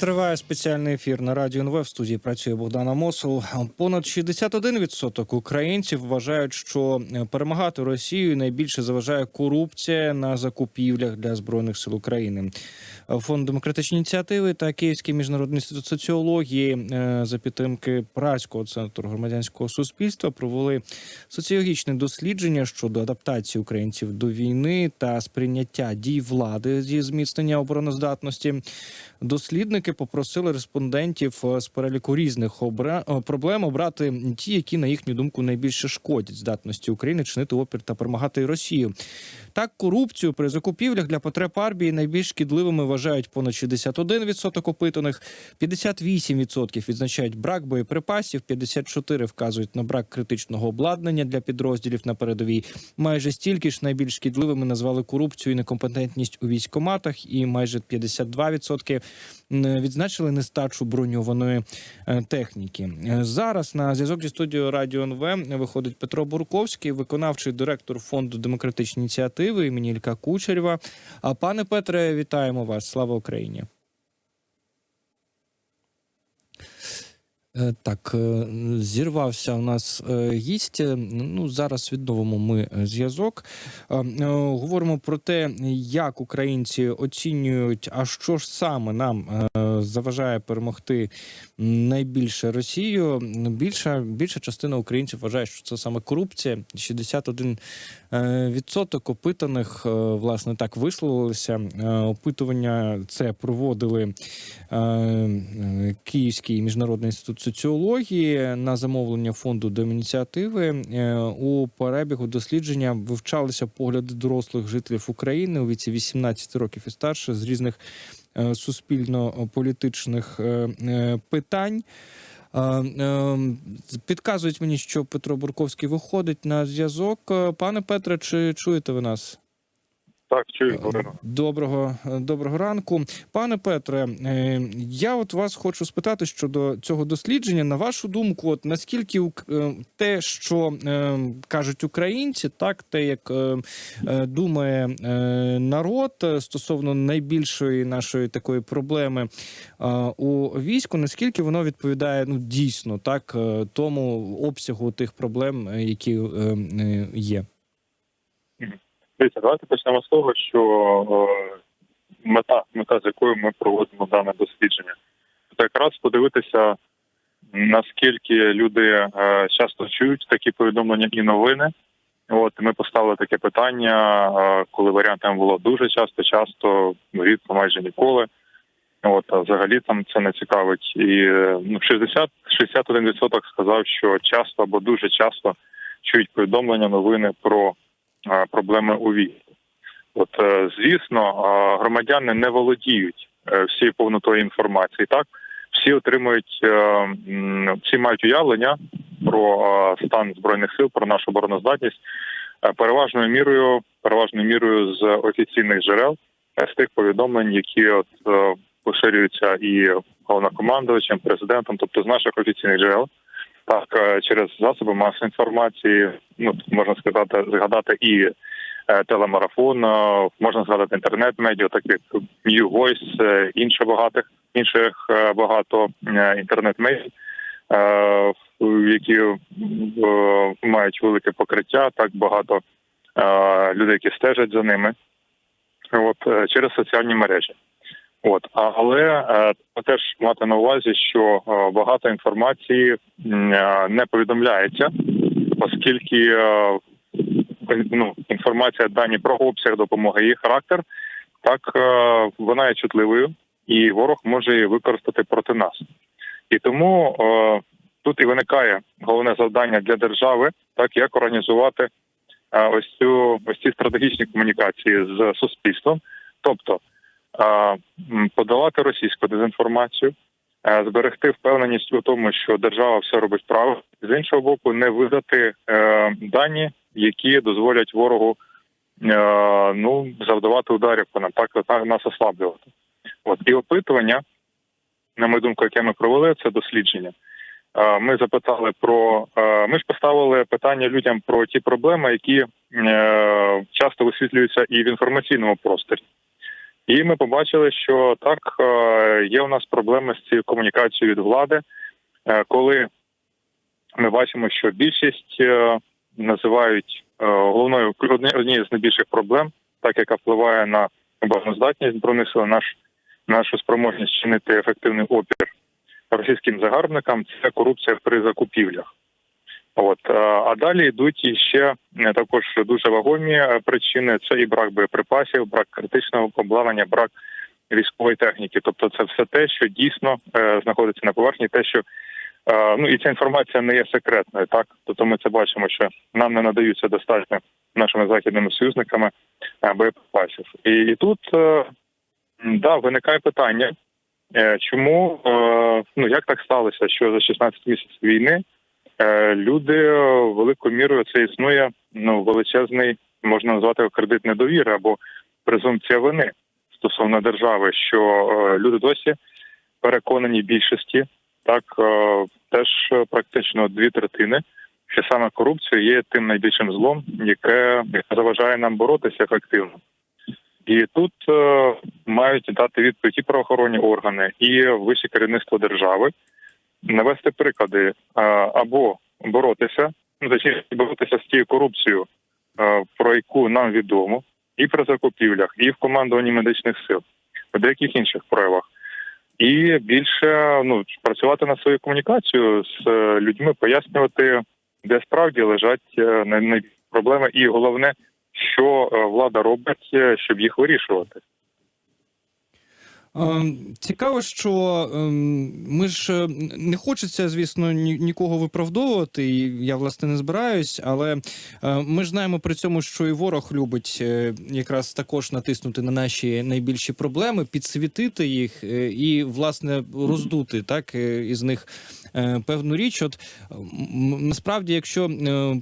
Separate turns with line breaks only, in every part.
Триває спеціальний ефір на радіо НВ. В студії працює Богдана Мосул. Понад 61% українців вважають, що перемагати Росію найбільше заважає корупція на закупівлях для збройних сил України. Фонд демократичні ініціативи та Київський міжнародний інститут соціології е, за підтримки Празького центру громадянського суспільства провели соціологічне дослідження щодо адаптації українців до війни та сприйняття дій влади зі зміцнення обороноздатності. Дослідники попросили респондентів е, з переліку різних обра... е, проблем обрати ті, які на їхню думку найбільше шкодять здатності України чинити опір та перемагати Росію. Так, корупцію при закупівлях для потреб армії найбільш шкідливими вважають понад 61% опитаних, 58% відзначають брак боєприпасів, 54% вказують на брак критичного обладнання для підрозділів на передовій. Майже стільки ж найбільш шкідливими назвали корупцію і некомпетентність у військоматах, і майже 52% відзначили нестачу броньованої е, техніки. Е, Зараз на зв'язок зі студією Радіо НВ виходить Петро Бурковський, виконавчий директор фонду демократичні ініціативи імені Ілька Кучерєва. Пане Петре, вітаємо вас! Слава Україні! Е, Так, е, зірвався у нас е, гість. Ну зараз відновимо ми зв'язок. Говоримо про те, як українці оцінюють, а що ж саме нам заважає перемогти найбільше Росію. Більша більша частина українців вважає, що це саме корупція. 61 е, відсоток опитаних власне так висловилися. Опитування це проводили Київський міжнародний інститут соціології на замовлення фонду Демініціативи. Е, У перебігу дослідження вивчалися погляди дорослих жителів України у віці 18 років і старше з різних е, суспільно-політичних е, питань. Підказують мені, що Петро Бурковський виходить на зв'язок. Пане Петре, чи чуєте ви нас?
Так, чую,
Доброго доброго ранку, пане Петре. е, Я от вас хочу спитати щодо цього дослідження. На вашу думку, от наскільки е, те, що е, кажуть українці, так те, як е, е, думає е, народ е, стосовно найбільшої нашої такої проблеми е, у війську, наскільки воно відповідає ну дійсно так е, тому обсягу тих проблем, е, які е, е, є?
Дивіться, давайте почнемо з того, що е, мета, мета з якою ми проводимо дане дослідження, це якраз подивитися, наскільки люди е, часто чують такі повідомлення і новини. От ми поставили таке питання, е, коли варіантом було дуже часто, часто, рідко, майже ніколи. От, а взагалі там це не цікавить. І ну, 60, 61% сказав, що часто або дуже часто чують повідомлення, новини про проблеми у війську. От е, звісно, громадяни не володіють е, всією повнотою інформації. Так всі отримують, е, всі мають уявлення про стан збройних сил, про нашу обороноздатність переважною мірою, переважною мірою з офіційних джерел, з тих повідомлень, які от поширюються і головнокомандувачем, президентом, тобто з наших офіційних джерел. Так, е, через засоби масової інформації, ну можна сказати, згадати і е, телемарафон, е, можна згадати інтернет-медіа, так як New Voice, інше багатих інших багато інтернет-медіа, які мають велике покриття, так багато людей, які стежать за ними, от через соціальні мережі. От але е, теж мати на увазі, що е, багато інформації е, не повідомляється, оскільки ну, інформація дані про обсяг допомоги і характер, так вона є чутливою, і ворог може її використати проти нас. І тому тут і виникає головне завдання для держави, так як організувати ось цю ось ці стратегічні комунікації з суспільством, тобто м, подавати російську дезінформацію, зберегти впевненість у тому, що держава все робить правильно, з іншого боку, не видати е, дані, які дозволять ворогу е, ну завдавати ударів по нам, так нас ослаблювати. От і опитування, на мою думку, яке ми провели, це дослідження. Е, Ми запитали про ми ж поставили питання людям про ті проблеми, які часто висвітлюються і в інформаційному просторі. І ми побачили, що так е, є у нас проблеми з цією комунікацією від влади, е, коли ми бачимо, що більшість е, називають головною одні- однією з найбільших проблем, так яка впливає на обороноздатність збройних сил, наш нашу спроможність чинити ефективний опір російським загарбникам, це корупція при закупівлях. От е, а далі йдуть іще е, також дуже вагомі е, причини: це і брак боєприпасів, брак критичного обладнання, брак військової техніки. Тобто, це все те, що дійсно знаходиться на поверхні, те, що ну і ця інформація не є секретною, так тобто ми це бачимо, що нам не надаються достатньо нашими західними союзниками боєприпасів. І, і тут да виникає питання, чому ну як так сталося, що за 16 місяців війни люди е, великою мірою це існує ну величезний, можна назвати кредит недовіри або презумпція вини стосовно держави, що е, люди досі переконані більшості, так е, теж е, практично дві третини, що саме корупція є тим найбільшим злом, яке заважає нам боротися ефективно. І тут е, мають дати відповідь і правоохоронні органи, і вище керівництво держави, навести приклади або боротися, ну точніше боротися з тією корупцією, про яку нам відомо, і при закупівлях, і в командуванні медичних сил, в деяких інших проявах. І більше ну працювати над своєю комунікацією з е, людьми, пояснювати, де справді лежать е, най- най- проблеми, і головне, що е, влада робить, щоб їх вирішувати.
Ем, Цікаво, що ем, ми ж е, не хочеться, звісно, ні- нікого виправдовувати. і Я власне не збираюсь, але е, ми ж знаємо при цьому, що і ворог любить е, якраз також натиснути на наші найбільші проблеми, підсвітити їх і власне роздути так із них певну річ. От насправді, якщо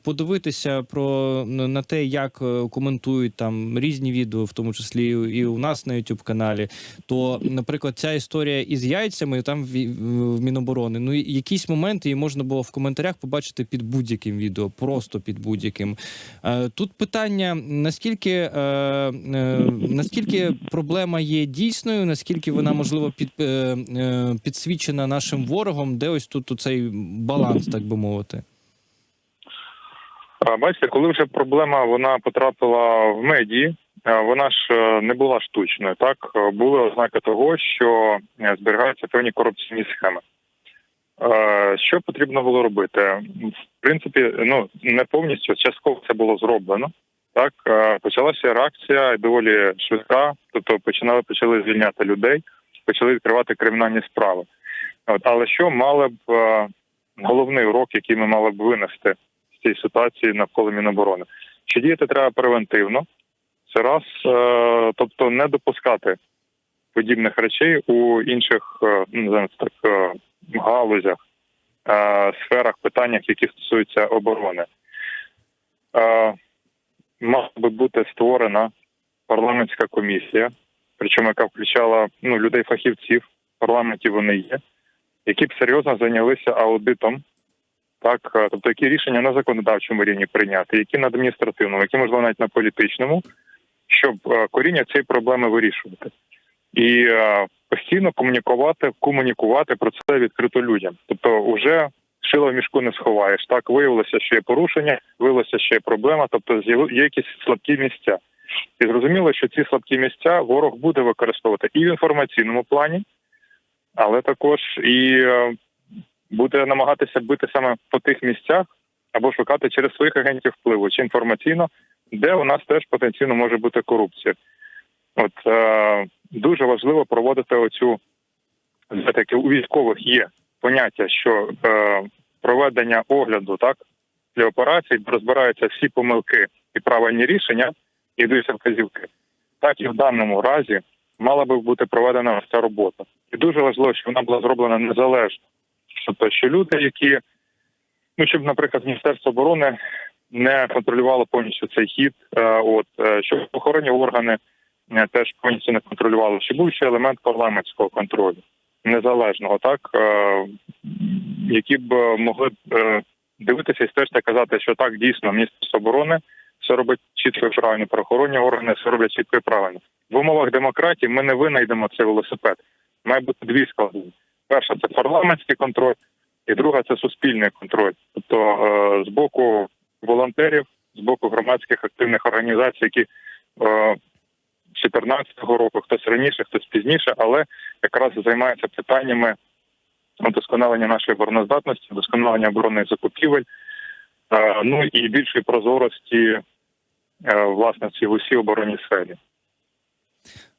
подивитися про на те, як коментують там різні відео, в тому числі і у нас на youtube каналі то, наприклад, ця історія із яйцями там в, в Міноборони. Ну якісь моменти її можна було в коментарях побачити під будь-яким відео, просто під будь-яким. Е, тут питання: наскільки, е, е, наскільки проблема є дійсною, наскільки вона можливо під, е, е, підсвічена нашим ворогом, де ось тут цей баланс, так би мовити.
Бачите, коли вже проблема вона потрапила в медії, вона ж е, не була штучною. Так Е, були ознаки того, що е, зберігаються певні корупційні схеми. Е, Що потрібно було робити? В принципі, ну не повністю частково це було зроблено. Так Е, почалася реакція доволі швидка, тобто починали почали звільняти людей, почали відкривати кримінальні справи. От але що мали б е, головний урок, який ми мали б винести з цієї ситуації навколо Міноборони. Що діяти треба превентивно, це раз, е, тобто не допускати подібних речей у інших е, ну, так, е, галузях, сферах, питаннях, які стосуються оборони. Мала би бути створена парламентська комісія, причому яка включала ну, людей-фахівців, в парламенті вони є, які б серйозно зайнялися аудитом так, тобто які рішення на законодавчому рівні прийняти, які на адміністративному, які можливо навіть на політичному, щоб е, коріння цієї проблеми вирішувати. І е, постійно комунікувати, комунікувати про це відкрито людям. Тобто, вже шило в мішку не сховаєш. Так виявилося, що є порушення, виявилося, що є проблема, тобто є якісь слабкі місця. І зрозуміло, що ці слабкі місця ворог буде використовувати і в інформаційному плані, але також і е, буде намагатися бити саме по тих місцях або шукати через своїх агентів впливу чи інформаційно, де у нас теж потенційно може бути корупція. От е, дуже важливо проводити оцю таки у військових є поняття, що е, проведення огляду так для операцій, розбираються всі помилки і правильні рішення, і даються вказівки. Так і в даному разі мала би бути проведена ця робота. І дуже важливо, щоб вона була зроблена незалежно. Тобто, що люди, які, ну щоб, наприклад, Міністерство оборони не контролювало повністю цей хід, е, от е, щоб охоронні органи е, теж повністю не контролювали, щоб був ще елемент парламентського контролю незалежного, так які б могли дивитися і стежити казати, що так дійсно Міністерство оборони все робить чітко і правильно. Правоохоронні органи все роблять чітко і правильно. В умовах демократії ми не винайдемо цей велосипед. Має бути дві складові. Перша це парламентський контроль, і друга це суспільний контроль. Тобто з боку волонтерів, з боку громадських активних організацій, які е, з 14-го року, хтось раніше, хтось пізніше, але якраз займаються питаннями удосконалення нашої обороноздатності, удосконалення оборонних закупівель, е, ну і більшої прозорості е, власне в цій усій оборонній сфері.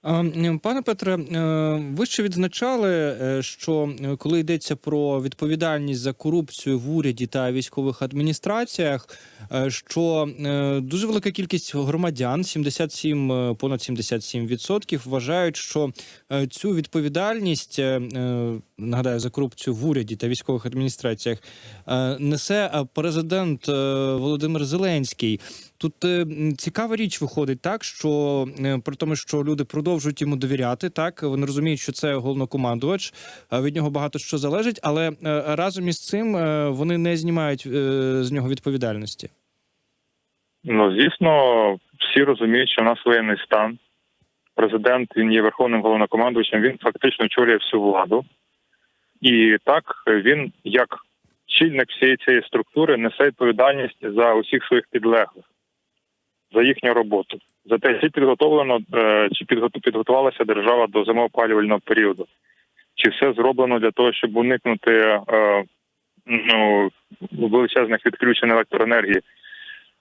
Пане Петре, е, ви ще відзначали, е, що е, коли йдеться про відповідальність за корупцію в уряді та військових адміністраціях, що дуже велика кількість громадян, 77, е, понад 77%, вважають, що цю відповідальність, нагадаю, за корупцію в уряді та військових адміністраціях несе президент Володимир Зеленський. Тут е, цікава річ виходить так, що е, при тому, що люди продовжують йому довіряти, так вони розуміють, що це головнокомандувач, від нього багато що залежить, але е, разом із цим е, вони не знімають е, з нього відповідальності.
Ну звісно, всі розуміють, що в нас воєнний стан. Президент він є верховним головнокомандувачем, він фактично очолює всю владу. І так він, як чільник всієї цієї структури, несе відповідальність за усіх своїх підлеглих, за їхню роботу, за те, чи підготовлено, е, чи підготу- підготувалася держава до зимоопалювального періоду, чи все зроблено для того, щоб уникнути е, ну, величезних відключень електроенергії?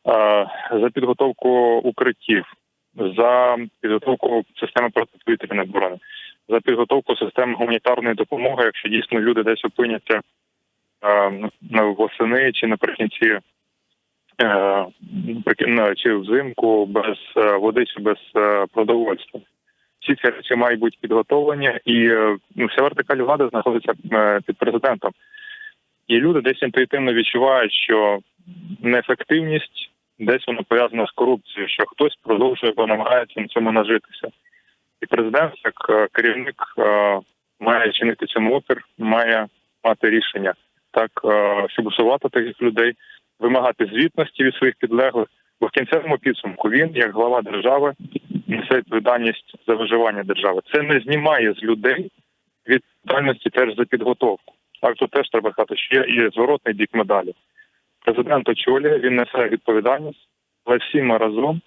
Е, за підготовку укриттів, за підготовку системи протиповітряної оборони, за підготовку системи гуманітарної допомоги, якщо дійсно люди десь опиняться е, ну, восени чи наприкінці е, наприк- чи взимку без е, води чи без е, продовольства. Всі ці речі мають бути підготовлені, і е, ну, вся вертикаль влади знаходиться е, під президентом. І люди десь інтуїтивно відчувають, що неефективність десь воно пов'язано з корупцією, що хтось продовжує або намагається на цьому нажитися. І президент, як е, керівник, е, має чинити цьому опір, має мати рішення так, е, щоб усувати таких людей, вимагати звітності від своїх підлеглих. Бо в кінцевому підсумку він, як глава держави, несе відповідальність за виживання держави. Це не знімає з людей відповідальності теж за підготовку. Так, тут теж треба сказати, що є і зворотний бік медалі. Президент очолює, він несе відповідальність, але всі ми разом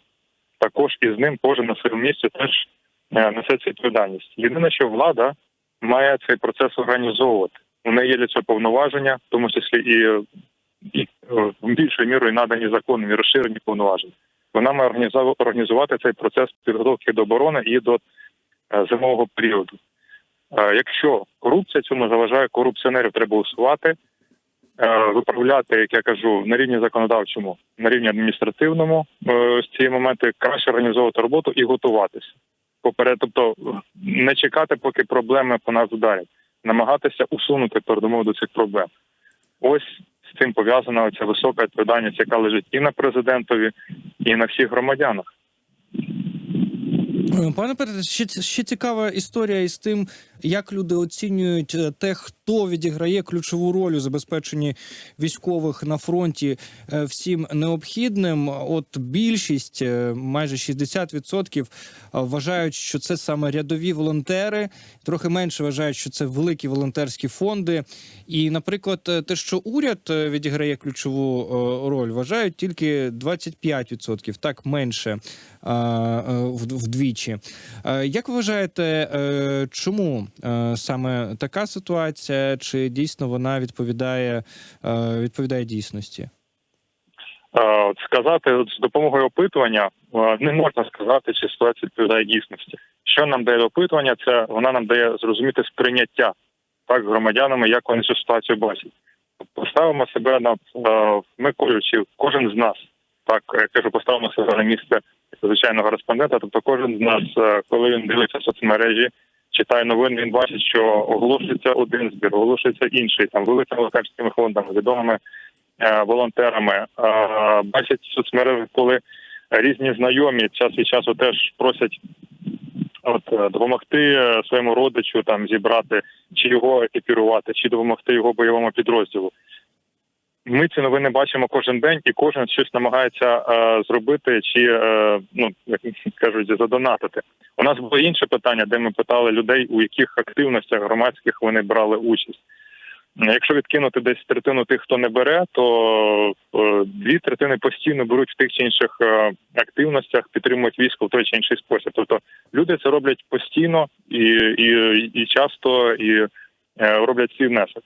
також і з ним кожен на своєму місці теж е, несе цю відповідальність. Єдине, що влада має цей процес організовувати. У неї є для цього повноваження, в тому числі і, більшою мірою надані законом і розширені повноваження. Вона має організувати цей процес підготовки до оборони і до е, зимового періоду. Е, Якщо корупція цьому заважає, корупціонерів треба усувати, е, виправляти, як я кажу, на рівні законодавчому, на рівні адміністративному е, з ці моменти краще організовувати роботу і готуватися. Поперед, тобто не чекати, поки проблеми по нас вдарять, намагатися усунути передумови до цих проблем. Ось з цим пов'язана ця висока відповідальність, яка лежить і на президентові, і на всіх громадянах.
Е, Пане Петре, ще, ще цікава історія із тим, як люди оцінюють е, те, хто відіграє ключову роль у забезпеченні військових на фронті е, всім необхідним. От більшість, е, майже 60%, е, вважають, що це саме рядові волонтери, трохи менше вважають, що це великі волонтерські фонди. І, наприклад, те, що уряд відіграє ключову роль, вважають тільки 25%, так менше вдвічі. Як ви вважаєте, чому саме така ситуація? Чи дійсно вона відповідає, е, відповідає дійсності?
Е, сказати з допомогою опитування е, не можна сказати, чи ситуація відповідає дійсності. Що нам дає опитування? Це вона нам дає зрозуміти сприйняття так громадянами, як вони цю ситуацію бачать. Поставимо себе на е, ми чи кожен з нас, так я кажу, поставимо себе на місце звичайного респондента. Тобто, кожен з нас, е, коли він дивиться соцмережі, читає новини, він бачить, що оголошується один збір, оголошується інший, там великими лекарськими фондами, відомими е, волонтерами. Е, Бачать соцмережі, коли різні знайомі час від часу теж просять от е, допомогти е, своєму родичу там зібрати, чи його екіпірувати, чи допомогти його бойовому підрозділу. Ми ці новини бачимо кожен день, і кожен щось намагається е, зробити чи е, ну як кажуть, задонатити. У нас було інше питання, де ми питали людей, у яких активностях громадських вони брали участь. Якщо відкинути десь третину тих, хто не бере, то е, дві третини постійно беруть в тих чи інших е, активностях, підтримують військо в той чи інший спосіб. Тобто люди це роблять постійно і, і, і часто і е, роблять свій внесок.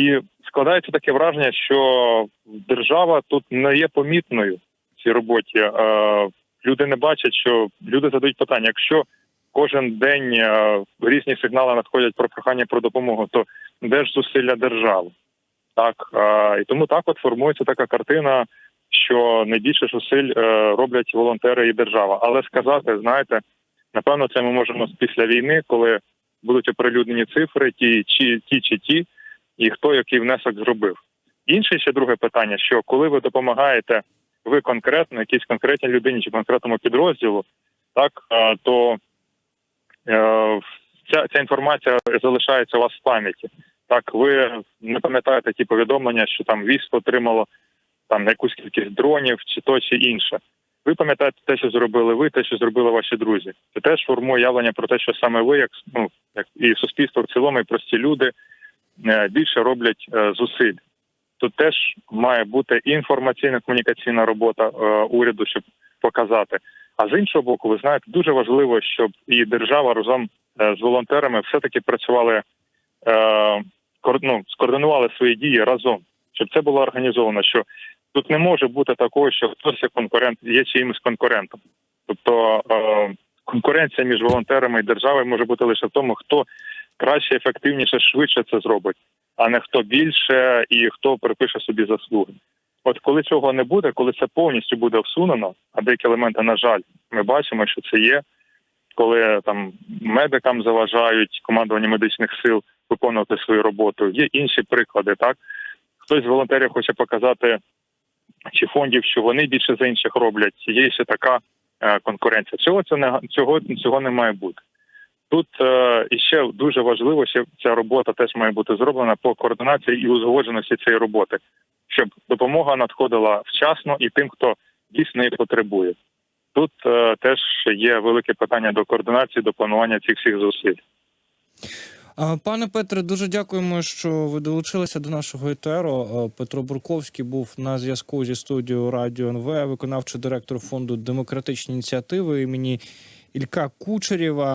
І складається таке враження, що держава тут не є помітною в цій роботі. Е, Люди не бачать, що люди задають питання. Якщо кожен день е, різні сигнали надходять про прохання про допомогу, то де ж зусилля держави? Так е, і тому так от формується така картина, що найбільше зусиль роблять волонтери і держава. Але сказати, знаєте, напевно, це ми можемо після війни, коли будуть оприлюднені цифри, ті чи ті чи ті, і хто який внесок зробив. Інше ще друге питання: що коли ви допомагаєте, ви конкретно якійсь конкретній людині чи конкретному підрозділу, так то е, ця, ця інформація залишається у вас в пам'яті. Так, ви не пам'ятаєте ті повідомлення, що там військо отримало там якусь кількість дронів, чи то, чи інше. Ви пам'ятаєте те, що зробили ви, те, що зробили ваші друзі. Це теж формує явлення про те, що саме ви, як ну як і суспільство в цілому, і прості люди більше роблять е, зусиль. Тут теж має бути і інформаційно-комунікаційна робота е, уряду, щоб показати. А з іншого боку, ви знаєте, дуже важливо, щоб і держава разом е, з волонтерами все-таки працювали, е, ну, скоординували свої дії разом, щоб це було організовано. Що тут не може бути такого, що хтось конкурент є чиїмось конкурентом. Тобто е, конкуренція між волонтерами і державою може бути лише в тому, хто краще, ефективніше, швидше це зробить, а не хто більше і хто припише собі заслуги. От коли цього не буде, коли це повністю буде всунено, а деякі елементи, на жаль, ми бачимо, що це є, коли там медикам заважають командування медичних сил виконувати свою роботу. Є інші приклади, так хтось з волонтерів хоче показати чи фондів, що вони більше за інших роблять. Є ще така е, конкуренція. Цього це не цього, цього не має бути. Тут е, і ще дуже важливо, що ця робота теж має бути зроблена по координації і узгодженості цієї роботи, щоб допомога надходила вчасно і тим, хто дійсно її потребує. Тут е, теж є велике питання до координації, до планування цих всіх зусиль.
Пане Петре, дуже дякуємо, що ви долучилися до нашого етеру. Петро Бурковський був на зв'язку зі студією Радіо НВ, виконавчий директор фонду демократичні ініціативи імені Ілька Кучерєва.